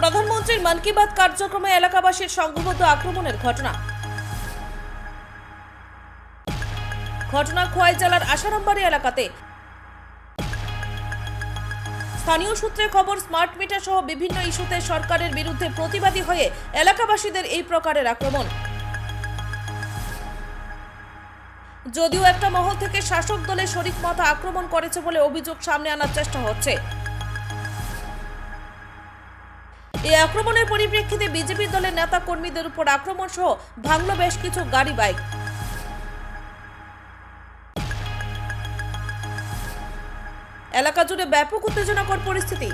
প্রধানমন্ত্রীর মন কি বাত কার্যক্রমে এলাকাবাসীর সংঘবদ্ধ আক্রমণের ঘটনা। ঘটনা খোয়াই জেলার আশারামবাড়ি এলাকাতে। স্থানীয় সূত্রে খবর, স্মার্ট মিটার সহ বিভিন্ন ইস্যুতে সরকারের বিরুদ্ধে প্রতিবাদী হয়ে এলাকাবাসীদের এই প্রকারের আক্রমণ। যদিও একটা মহল থেকে শাসক দলের শরিক মতো আক্রমণ করেছে বলে অভিযোগ সামনে আনার চেষ্টা হচ্ছে। এই আক্রমণের পরিপ্রেক্ষিতে বিজেপি দলের নেতা কর্মীদের উপর আক্রমণ সহ ভাঙল বেশ কিছু গাড়ি বাইক। এলাকা জুড়ে ব্যাপক উত্তেজনাকর পরিস্থিতি।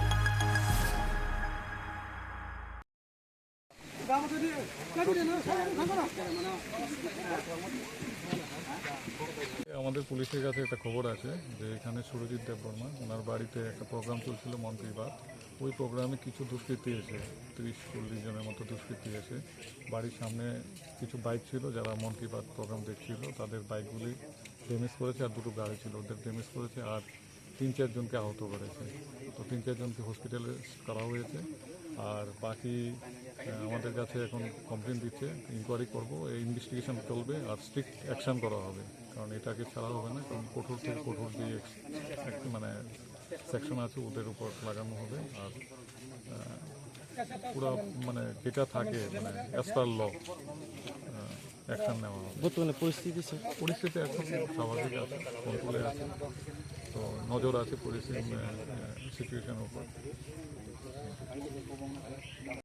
আমাদের পুলিশের কাছে একটা খবর আছে যে এখানে সুরজিৎ দেববর্মা ওনার বাড়িতে একটা প্রোগ্রাম চলছিল মন্ত্রীবাদ ওই প্রোগ্রামে কিছু দুষ্কৃতী এসে, তিরিশ, চল্লিশ জনের মতো দুষ্কৃতী এসে, বাড়ির সামনে কিছু বাইক ছিল, যারা মন কি বাত প্রোগ্রাম দেখছিল, তাদের বাইকগুলি ড্যামেজ করেছে আর দুটো গাড়ি ছিল, ওদের ড্যামেজ করেছে আর তিন চারজনকে আহত করেছে। তো তিন চারজনকে হসপিটালে করা হয়েছে। আর বাকি আমাদের কাছে এখন কমপ্লেন দিচ্ছে ইনকোয়ারি করব এই ইনভেস্টিগেশন চলবে আর স্ট্রিক্ট অ্যাকশন করা হবে। কারণ এটাকে ছাড়া হবে না কারণ কঠোর থেকে কঠোর যে মানে সেকশন আছে ওদের উপর লাগানো হবে। আর পুরো মানে যেটা থাকে মানে অ্যাজ পার ল অ্যাকশন নেওয়া হবে। বর্তমানে পরিস্থিতি পরিস্থিতি এখন স্বাভাবিক আছে কন্ট্রোলে আছে। তো নজর আছে পরিস্থিতি সিচুয়েশনের উপর।